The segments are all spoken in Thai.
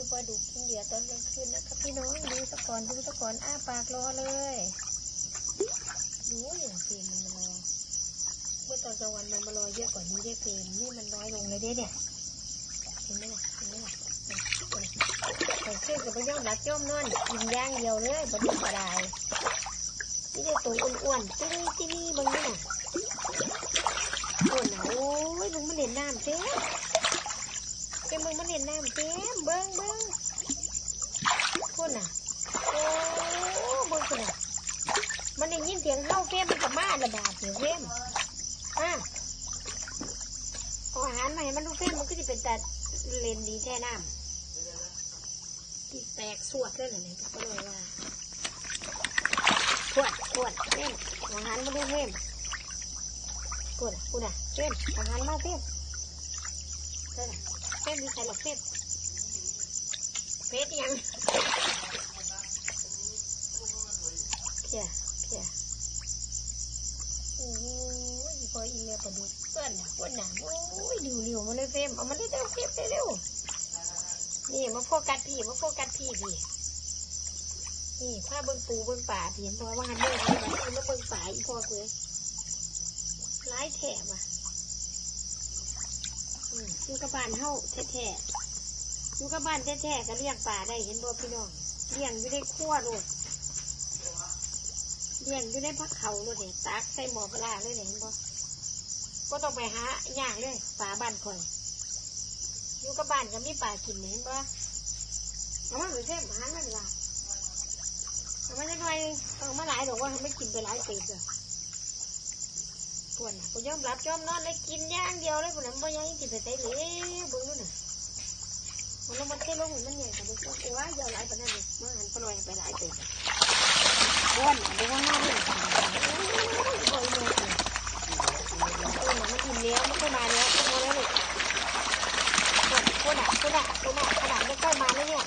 คือปลาดุกกินเหยื่อตอนกลางคืนนะครับพี่น้องดูตะกอนดูตะกอนอ้าปากรอเลยดูอย่างเฟรมมันมารอเมื่อตอนกลางวันมันมารอเยอะกว่านี้ได้เฟรมนี่มันน้อยลงเลยเด้เนี่ยเห็นไหมล่ะเห็นไหมล่ะใส่ขึ้นกับไปย่อมรักย่อมนอนกินย่างเดียวเลยบดุกกระไดนี่ได้ตัวอ้วนๆที่นี่ที่นี่บางนี่น่ะอ้โหโอ้ยมึงมาเล่นน้ำเต้ เจ้ามึงมาเล่นน้ำเต็มเบิ้งเบิ้งพูดน่ะโอ้เบิ้งคุณน่ะมันได้ยินเสียงเฮาเฟมมันกับมาระบาดเสียงเฟมอะเอาอาหารมาให้มันดูเฟมมันก็จะเป็นแต่เลนดีแท้น้ำที่แตกสวดเลยนะเนี่ยก็เลยว่าขวดขวดเฟมอาอาหารมาดูเฟมพูดน่ะพูดน่ะเฟมอาอาหารมาเฟมเท่าไหร่ เฟซมีใครหรอกเฟซเฟซยังเพียเพียโอ้ยพออีเมลปดูเพื่อนน่ะเพื่อนน่ะโอ้ยดิวดิวมาเลยเฟมเอามาเร็วเร็วเฟมเร็วนี่มาโฟกัสพี่มาโฟกัสพี่พี่นี่ผ้าเบิ้งปูเบิ้งป่าพี่เห็นพอว่าหันเบิ้งมาเบิ้งเบิ้งป่าอีพ่อเกยร้ายแถบอะ อยู่กับบ้านเฮาแท้ๆอยู่กับบ้านแท้ๆก็เลี้ยงปลาได้เห็นบ่พี่น้องเลี้ยงอยู่ในครัวโลดเลี้ยงอยู่ในพักเขาโลดเนี่ยตักใส่หม้อปลาร้าเลยเนี่ยเห็นบ่ก็ต้องไปหาย่างเลยปลาบ้านข่อยอยู่กับบ้านก็มีปลากินเนี่ยเห็นบ่เอามาหรือเทพหานั่นล่ะเอามาจักหน่อยเอามาหลายดอกว่าไม่กินไปหลายเศษเลย ปวนกูยอมรับยอมนอนได้กินย่างเดียวเลยปวดน่ะบ่ยังกินไปไสเลยบิ่งนู่นน่ะมันลงมันเท่ลงมันใหญ่กว่าเดิมกูว่าอย่าหลายปานนั้นเลยมาหันปลอยไปหลายเติบปวนดี๋ยวว่าน้าเนี่ยโอ้ยบ่อยเลยปวมันกินแล้วมันก็มาแล้วพอแล้วเลูกปวดน่ะปวดน่ะปวดน่ะขนาดไม่ค่อยมาเลยเนี่ย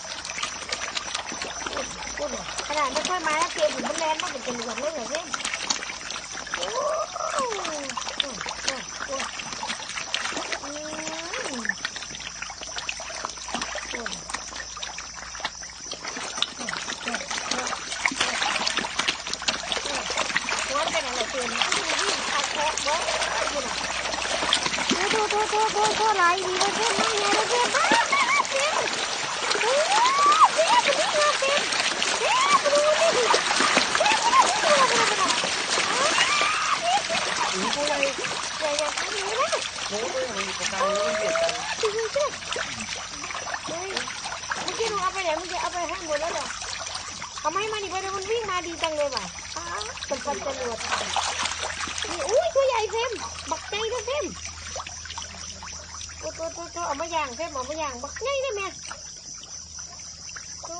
ปวดน่ะขนาดไม่ค่อยมาแล้วเกมผมมันแรงมากเป็นจรวดเลยเหรอเนี่ย โอ้โอ้โอ้โอ้โอ้อืมโอ้หัวเป็นอะไรเตือนนะที่มันวิ่ง ขาแคบบ่อยู่น่ะโอ้โหโอ้โหโอ้โห ทำอย่างนี้นะหนูก็ยังมีประกันแล้วมันเบียดกันจริงจริงเฮ้ยเมื่อกี้หนูเอาไปเมื่อกี้เอาไปให้หมดแล้วเหรอเอาไม่มาดิไปเดี๋ยวมันวิ่งมาดีจังเลยว่ะเป็นปันจรวดนี่อุ้ยตัวใหญ่เฟมบักใหญ่นะเฟมตัวตัวตัวตัวเอามาย่างเฟมเอามาย่างบักใหญ่เลยแม่โอ้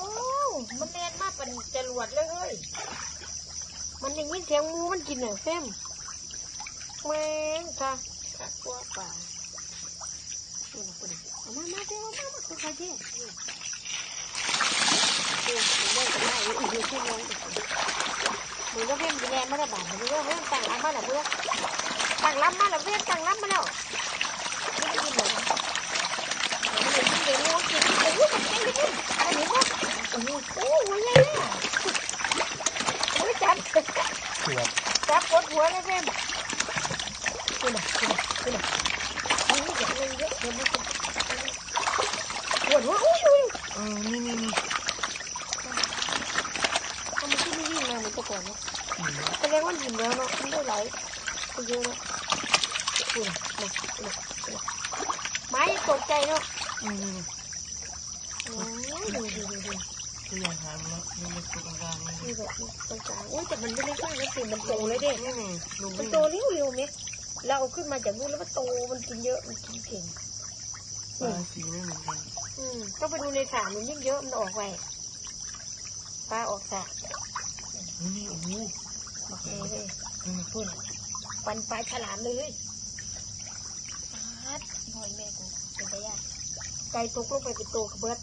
มันเล่นมากเป็นจรวดเลยเฮ้ยมันได้ยินเสียงงูมันกินเหรอเฟมแมงค่ะกลัวป่าเอามามาเดี๋ยวเอามามาคุณใครเที่ยวนี่เดี๋ยวผมได้จะได้ อีกเยอะขึ้นเลยมือก็เพิ่มดีแลนมาแล้วบาทมือก็เพิ่มตั้งรับมาแล้วเพื่อตั้งรับมาแล้วเพื่อตั้งรับมาแล้วนี่ได้ยินหมมันเลยกินเดียวกินโอ้โหมันเก่งเลยอันนี้ว่าโอ้โหโอ้โหใหญ่เลยโอ้ยจับเกือบจับปวดหัวเลยเพิ่มคุณน่ะคุณน่ะคุณน่ะนี่เด็กเลยเยอะเดี๋ยวมันจะปวดหัวอุ้ยอุ้ยเออนี่นี่นี่ ทำไมที่ไม่วิ่งมาเหมือนแต่ ก่อนเนาะแสดงว่าหินแล้วเนาะไมันได้ไหลไปเยอะเนาะคุณนะนะนะไม้ตกใจเนาะอืมอ้ยดูดูดูดูตัวอย่างทำแล้วมันเป็นตัวกลางๆนี่นี่แบบตรงกลางโอ้ยแต่มันไม่ได้ข้างนี้สิมันโตเลยเด็นี่นี่ลุงมันโตเร็วเร็วๆเนี่ยเราขึ้นมาจากนู่นแล้วมันโตมันกินเยอะมันกินเก่งปลาสีไม่เหมือนกันอืมต้องไปดูในสระมันยิ่งเยอะมันออกไปปลาออกสระ นี่โอ้โหบอกเลยเลยอืมพุ่นปันปลาฉลามเลยปัดหอยแม่กูเป็นไปยากไก่ตกลงไปเป็นตัวกระเบิด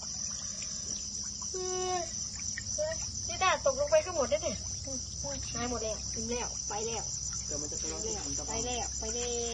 เฮ้ยเฮ้ยนี่ด่าตกลงไปก็หมดแล้วเนี่ยอืมอืมหายหมดแล้วถึงแล้ว ไปแล้วเดี๋ยวมันจะไปไปลองแล้วทำกับไปแล้ว ไปแล้ว